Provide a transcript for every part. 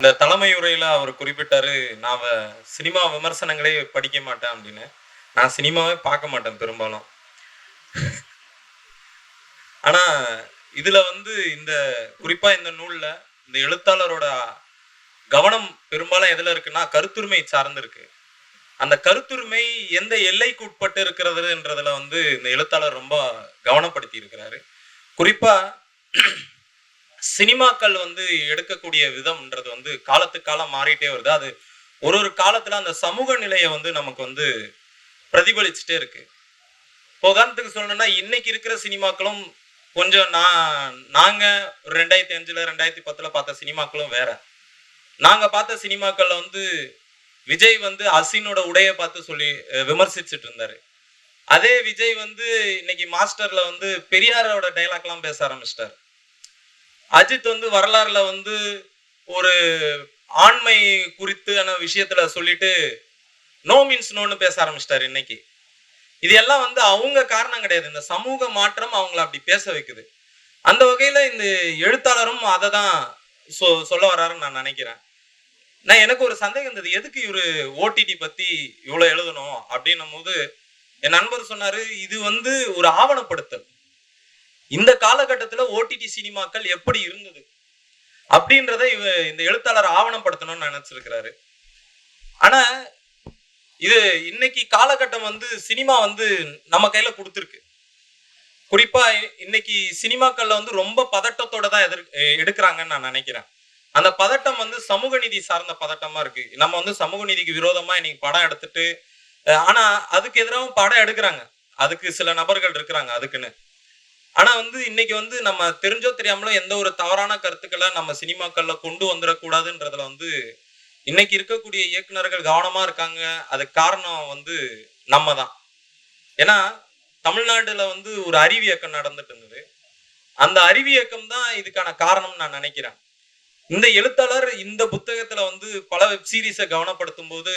இந்த தலைமை உரையில அவர் குறிப்பிட்டாரு நான் சினிமா விமர்சனங்களே படிக்க மாட்டேன் அப்படின்னு. நான் சினிமாவே பார்க்க மாட்டேன் பெரும்பாலும். ஆனா இதுல வந்து இந்த குறிப்பா இந்த நூல்ல இந்த எழுத்தாளரோட கவனம் பெரும்பாலும் எதுல இருக்குன்னா கருத்துரிமை சார்ந்து இருக்கு. அந்த கருத்துரிமை எந்த எல்லைக்கு உட்பட்டு இருக்கிறதுன்றதுல வந்து இந்த எழுத்தாளர் ரொம்ப கவனப்படுத்தி இருக்கிறாரு. குறிப்பா சினிமாக்கள் வந்து எடுக்கக்கூடிய விதம்ன்றது வந்து காலத்துக்கு காலம் மாறிட்டே வருது. அது ஒரு ஒரு காலத்துல அந்த சமூக நிலையை வந்து நமக்கு வந்து பிரதிபலிச்சுட்டே இருக்கு. இப்போ உதாரணத்துக்கு சொல்லணும்னா இன்னைக்கு இருக்கிற சினிமாக்களும் கொஞ்சம் நான் நாங்க ஒரு ரெண்டாயிரத்தி அஞ்சுல ரெண்டாயிரத்தி பத்துல பார்த்த சினிமாக்களும் வேற. நாங்க பார்த்த சினிமாக்கள்ல வந்து விஜய் வந்து அசினோட உடைய பார்த்து சொல்லி விமர்சிச்சுட்டு இருந்தாரு. அதே விஜய் வந்து இன்னைக்கு மாஸ்டர்ல வந்து பெரியாரோட டைலாக்லாம் பேச ஆரம்பிச்சிட்டாரு. அஜித் வந்து வரலாறுல வந்து ஒரு ஆண்மை குறித்தான விஷயத்துல சொல்லிட்டு நோ மீன்ஸ் நோன்னு பேச ஆரம்பிச்சிட்டாரு இன்னைக்கு. இது எல்லாம் வந்து அவங்க காரணம் கிடையாது. இந்த சமூக மாற்றம் அவங்கள அப்படி பேச வைக்குது. அந்த வகையில இந்த எழுத்தாளரும் அதை தான் சொ சொல்ல வர்றாருன்னு நான் நினைக்கிறேன். நான் எனக்கு ஒரு சந்தேகம் இருந்தது. எதுக்கு இவரு ஓடிடி பத்தி இவ்வளவு எழுதணும் அப்படின்னும் போது என் நண்பர் சொன்னாரு இது வந்து ஒரு ஆவணப்படுத்தல். இந்த காலகட்டத்துல ஓடிடி சினிமாக்கள் எப்படி இருந்தது? அப்படின்றத இவ இந்த எழுத்தாளர் ஆவணப்படுத்தணும்னு நினைச்சிருக்கிறாரு. ஆனா இது இன்னைக்கு காலகட்டம் வந்து சினிமா வந்து நம்ம கையில கொடுத்துருக்கு. குறிப்பா இன்னைக்கு சினிமாக்கள்ல வந்து ரொம்ப பதட்டத்தோட தான் எதிர் எடுக்கிறாங்கன்னு நான் நினைக்கிறேன். அந்த பதட்டம் வந்து சமூக நீதி சார்ந்த பதட்டமா இருக்கு. நம்ம வந்து சமூக நீதிக்கு விரோதமா இன்னைக்கு படம் எடுத்துட்டு ஆனா அதுக்கு எதிராகவும் படம் எடுக்கிறாங்க. அதுக்கு சில நபர்கள் இருக்கிறாங்க அதுக்குன்னு. ஆனா வந்து இன்னைக்கு வந்து நம்ம தெரிஞ்சோ தெரியாமலோ எந்த ஒரு தவறான கருத்துக்களை நம்ம சினிமாக்கள்ல கொண்டு வந்துடக்கூடாதுன்றதுல வந்து இன்னைக்கு இருக்கக்கூடிய இயக்குனர்கள் கவனமா இருக்காங்க. அதுக்கு காரணம் வந்து நம்ம தான் ஏன்னா தமிழ்நாடுல வந்து ஒரு அறிவு இயக்கம் நடந்துட்டு இருந்தது. அந்த அறிவு இயக்கம் தான் இதுக்கான காரணம் நான் நினைக்கிறேன். இந்த எழுத்தாளர் இந்த புத்தகத்துல வந்து பல வெப் சீரிஸை கவனப்படுத்தும் போது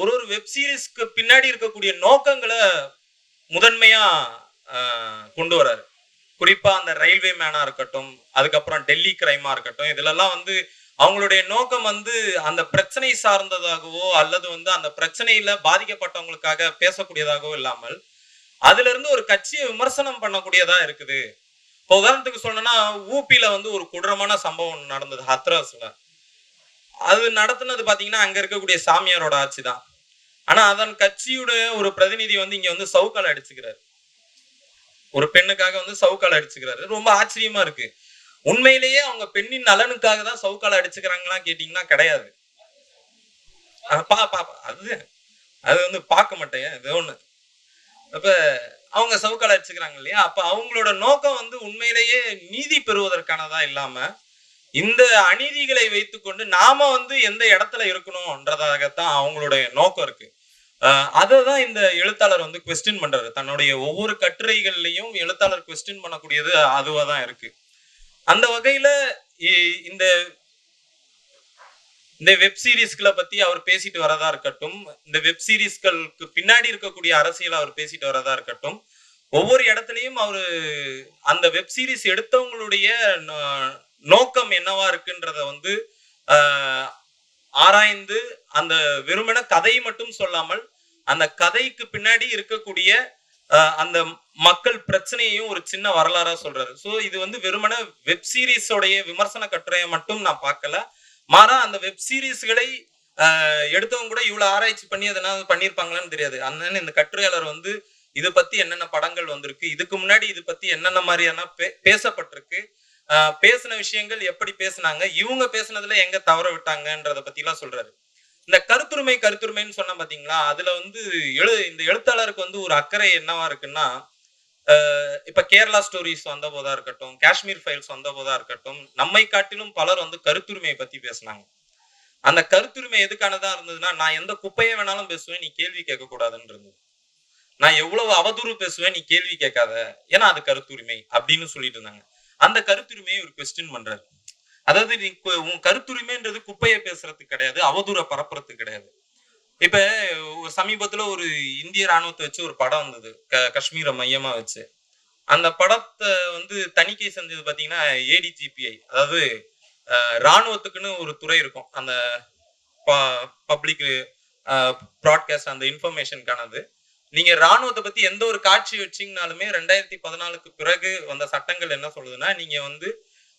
ஒரு ஒரு வெப் சீரிஸ்க்கு பின்னாடி இருக்கக்கூடிய நோக்கங்களை முதன்மையா கொண்டு வராரு. குறிப்பா அந்த ரயில்வே மேனா இருக்கட்டும் அதுக்கப்புறம் டெல்லி கிரைமா இருக்கட்டும் இதுலலாம் வந்து அவங்களுடைய நோக்கம் வந்து அந்த பிரச்சனை சார்ந்ததாகவோ அல்லது வந்து அந்த பிரச்சனையில பாதிக்கப்பட்டவங்களுக்காக பேசக்கூடியதாகவோ இல்லாமல் அதுல இருந்து ஒரு கட்சியை விமர்சனம் பண்ணக்கூடியதா இருக்குது. இப்போ உதாரணத்துக்கு சொல்லணும்னா ஊபியில வந்து ஒரு கொடூரமான சம்பவம் நடந்தது ஹத்ராஸ்ல. அது நடத்துனது பாத்தீங்கன்னா அங்க இருக்கக்கூடிய சாமியாரோட ஆட்சி தான் ஆனா அதன் கட்சியோட ஒரு பிரதிநிதி வந்து இங்க வந்து சவுக்கால் அடிச்சுக்கிறாரு. ஒரு பெண்ணுக்காக வந்து சவுக்கால் அடிச்சுக்கிறாரு. ரொம்ப ஆச்சரியமா இருக்கு. உண்மையிலேயே அவங்க பெண்ணின் நலனுக்காக தான் சவுக்கால் அடிச்சுக்கிறாங்களா கேட்டீங்கன்னா கிடையாது. பா பா அது அது வந்து பார்க்க மாட்டேன். இது ஒண்ணு. அப்ப அவங்க சவுக்கால் அடிச்சுக்கிறாங்க இல்லையா? அப்ப அவங்களோட நோக்கம் வந்து உண்மையிலேயே நீதி பெறுவதற்கானதா இல்லாம இந்த அநீதிகளை வைத்துக்கொண்டு நாம வந்து எந்த இடத்துல இருக்கணும்ன்றதாகத்தான் அவங்களுடைய நோக்கம் இருக்கு. அதை தான் இந்த எழுத்தாளர் வந்து கொஸ்டின் பண்றாரு. தன்னுடைய ஒவ்வொரு கட்டுரைகள்லையும் எழுத்தாளர் கொஸ்டின் பண்ணக்கூடியது அதுவா தான் இருக்கு. அந்த வகையில இந்த இந்த வெப் சீரிஸ்களை பத்தி அவர் பேசிட்டு வரதா இருக்கட்டும் இந்த வெப் சீரிஸ்களுக்கு பின்னாடி இருக்கக்கூடிய அரசியல் அவர் பேசிட்டு வரதா இருக்கட்டும் ஒவ்வொரு இடத்துலயும் அவரு அந்த வெப் சீரிஸ் எடுத்தவங்களுடைய நோக்கம் என்னவா இருக்குன்றத வந்து ஆஹ், ஆராய்ந்து அந்த வெறுமன கதை மட்டும் சொல்லாமல் அந்த கதைக்கு பின்னாடி இருக்கக்கூடிய ஆஹ், அந்த மக்கள் பிரச்சனையையும் ஒரு சின்ன வரலாறா சொல்றாரு. சோ இது வந்து வெறுமன வெப் சீரிஸோடைய விமர்சன கட்டுரையை மட்டும் நான் பார்க்கல. மாறா அந்த வெப் சீரிஸ்களை எடுத்தவங்க கூட இவ்வளவு ஆராய்ச்சி பண்ணி அதனால பண்ணியிருப்பாங்களான்னு தெரியாது. அதனால இந்த கட்டுரையாளர் வந்து இதை பத்தி என்னென்ன படங்கள் வந்திருக்கு இதுக்கு முன்னாடி இது பத்தி என்னென்ன மாதிரியான பே- பேசப்பட்டிருக்கு ஆஹ் பேசின விஷயங்கள் எப்படி பேசுனாங்க இவங்க பேசுனதுல எங்க தவற விட்டாங்கன்றத பத்தி எல்லாம் சொல்றாரு. இந்த கருத்துரிமை கருத்துரிமைன்னு சொன்ன பாத்தீங்களா அதுல வந்து எழு இந்த எழுத்தாளருக்கு வந்து ஒரு அக்கறை என்னவா இருக்குன்னா ஆஹ் இப்ப கேரளா ஸ்டோரிஸ் வந்த போதா இருக்கட்டும் காஷ்மீர் ஃபைல்ஸ் வந்த போதா இருக்கட்டும் நம்மை காட்டிலும் பலர் வந்து கருத்துரிமையை பத்தி பேசுனாங்க. அந்த கருத்துரிமை எதுக்கானதா இருந்ததுன்னா நான் எந்த குப்பையை வேணாலும் பேசுவேன் நீ கேள்வி கேட்க கூடாதுன்னு இருந்தது. நான் எவ்வளவு அவதூறு பேசுவேன் நீ கேள்வி கேட்காத ஏன்னா அது கருத்துரிமை அப்படின்னு சொல்லிட்டு இருந்தாங்க. அந்த கருத்துரிமையை ஒரு கொஸ்டின் பண்றாரு. அதாவது நீ உன் கருத்துரிமைன்றது குப்பையை பேசுறதுக்கு கிடையாது அவதூற பரப்புறது கிடையாது. இப்ப ஒரு சமீபத்துல ஒரு இந்திய ராணுவத்தை வச்சு ஒரு படம் வந்தது க- காஷ்மீரை மையமா வச்சு. அந்த படத்தை வந்து தணிக்கை செஞ்சது பாத்தீங்கன்னா ஏடிஜிபிஐ அதாவது ராணுவத்துக்குன்னு ஒரு துறை இருக்கும். அந்த பப்ளிக் ப்ராட்காஸ்ட் அந்த இன்ஃபர்மேஷனுக்கானது நீங்க ராணுவத்தை பத்தி எந்த ஒரு காட்சி வச்சீங்கனாலுமே ரெண்டாயிரத்தி பதினாலுக்கு பிறகு வந்த சட்டங்கள் என்ன சொல்லுதுன்னா நீங்க வந்து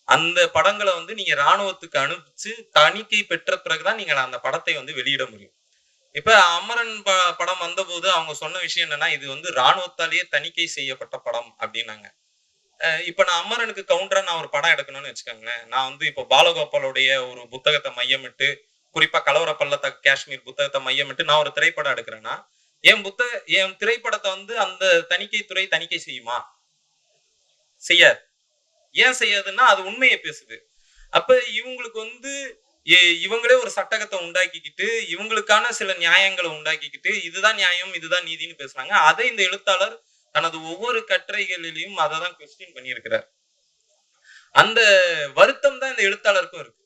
அந்த படங்களை வந்து நீங்க ராணுவத்துக்கு அனுப்பிச்சு தணிக்கை பெற்ற பிறகுதான் நீங்க அந்த படத்தை வந்து வெளியிட முடியும். இப்ப அமரன் ப- படம் வந்தபோது அவங்க சொன்ன விஷயம் என்னன்னா இது வந்து ராணுவத்தாலேயே தணிக்கை செய்யப்பட்ட படம் அப்படின்னாங்க. அஹ் இப்ப நான் அமரனுக்கு கவுண்டரா நான் ஒரு படம் எடுக்கணும்னு வச்சுக்கோங்களேன். நான் வந்து இப்போ பாலகோபாலுடைய ஒரு புத்தகத்தை மையமிட்டு குறிப்பா கலவர பள்ளத்தாக்கு காஷ்மீர் புத்தகத்தை மையமிட்டு நான் ஒரு திரைப்படம் எடுக்கிறேன்னா என் புத்தக என் திரைப்படத்தை வந்து அந்த தணிக்கை துறை தணிக்கை செய்யுமா? செய்யாது. ஏன் செய்யாதுன்னா அது உண்மையை பேசுது. அப்ப இவங்களுக்கு வந்து இவங்களே ஒரு சட்டகத்தை உண்டாக்கிக்கிட்டு இவங்களுக்கான சில நியாயங்களை உண்டாக்கிக்கிட்டு இதுதான் நியாயம் இதுதான் நீதின்னு பேசுறாங்க. அதை இந்த எழுத்தாளர் தனது ஒவ்வொரு கட்டுரைகளிலையும் அதை தான் கொஸ்டின் பண்ணியிருக்கிறார். அந்த வருத்தம் தான் இந்த எழுத்தாளருக்கும் இருக்கு.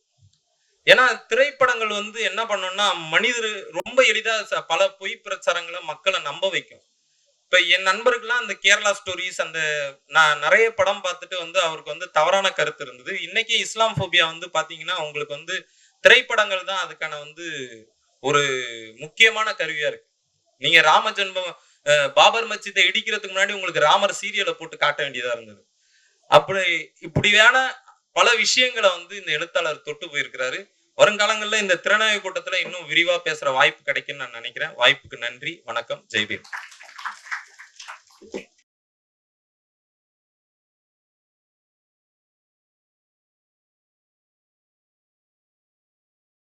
ஏன்னா திரைப்படங்கள் வந்து என்ன பண்ணோம்னா மனிதர் ரொம்ப எளிதா ச- பல பொய் பிரச்சாரங்களை மக்களை நம்ப வைக்கும். இப்ப என் நண்பருக்குலாம் அந்த கேரளா ஸ்டோரிஸ் அந்த நான் நிறைய படம் பார்த்துட்டு வந்து அவருக்கு வந்து தவறான கருத்து இருந்தது. இன்னைக்கு இஸ்லாம் ஃபோபியா வந்து பாத்தீங்கன்னா உங்களுக்கு வந்து திரைப்படங்கள் தான் அதுக்கான வந்து ஒரு முக்கியமான கருவியா இருக்கு. நீங்க ராம ஜென்மம் அஹ், பாபர் மச்சித்தை இடிக்கிறதுக்கு முன்னாடி உங்களுக்கு ராமர் சீரியலை போட்டு காட்ட வேண்டியதா இருந்தது. அப்படி இப்படியான பல விஷயங்களை வந்து இந்த எழுத்தாளர் தொட்டு போயிருக்கிறாரு. வருங்காலங்களில் இந்த திறனாய்வு கூட்டத்துல இன்னும் விரிவா பேசுற வாய்ப்பு கிடைக்கும்னு நான் நினைக்கிறேன். வாய்ப்புக்கு நன்றி வணக்கம் ஜெய்பீம். Thank you.